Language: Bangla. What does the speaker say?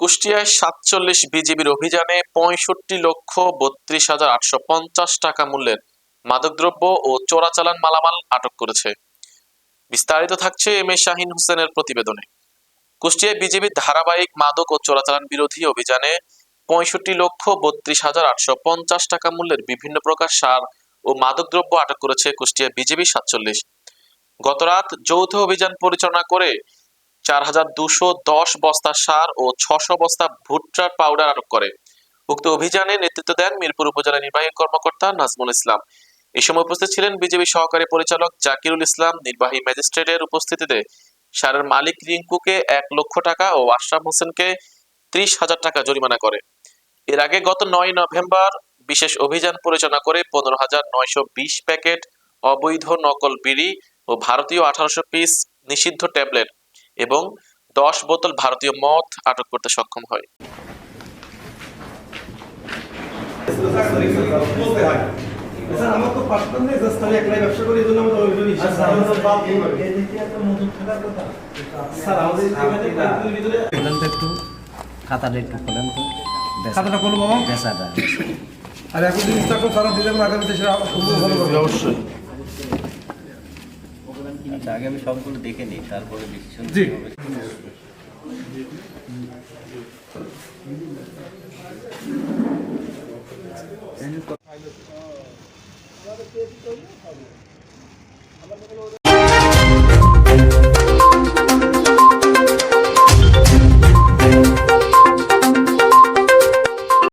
কুষ্টিয়ায় সাতচল্লিশ বিজিবির অভিযানে পঁয়ষট্টি লক্ষ বত্রিশ হাজার আটশো পঞ্চাশ টাকা মূল্যের মাদকদ্রব্য ও চোরাচালান মালামাল আটক করেছে। বিস্তারিত থাকছে এম এ শাহিন হোসেনের প্রতিবেদনে। কুষ্টিয়ায় বিজেপির ধারাবাহিক মাদক ও চোরাচালান বিরোধী অভিযানে পঁয়ষট্টি লক্ষ বত্রিশ হাজার আটশো পঞ্চাশ টাকা মূল্যের বিভিন্ন প্রকার সার ও মাদকদ্রব্য আটক করেছে কুষ্টিয়া বিজেপি সাতচল্লিশ। গতরাত যৌথ অভিযান পরিচালনা করে চার হাজার দুশো দশ বস্তা সার ও ছশো বস্তা ভুট্টার পাউডার আটক করে। উক্ত অভিযানে নেতৃত্ব দেন মিরপুর উপজেলা নির্বাহী কর্মকর্তা নাজমুল ইসলাম। এই সময় উপস্থিত ছিলেন বিজেপি সহকারী পরিচালক জাকিরুল ইসলাম, নির্বাহী ম্যাজিস্ট্রেটের উপস্থিতিতে। সারের মালিক রিঙ্কুকে এক লক্ষ টাকা ও আশরাফ হোসেনকে ত্রিশ হাজার টাকা জরিমানা করে। এর আগে গত নয় নভেম্বর বিশেষ অভিযান পরিচালনা করে পনেরো হাজার নয়শো বিশ প্যাকেট অবৈধ নকল বিড়ি ও ভারতীয় আঠারোশো পিস নিষিদ্ধ ট্যাবলেট এবং দশ বোতল ভারতীয় মদ আটক করতে সক্ষম হয় খাতাটা একটু খোলেন তো খাতাটা খোলো বাবা। বেচাটা আর এখন জিনিসটা সারা দিলে আগামীতে সেটা খুবই ভালো হবে। অবশ্যই আচ্ছা আগে আমি সবগুলো দেখে নিই তারপরে ডিসিশন জি।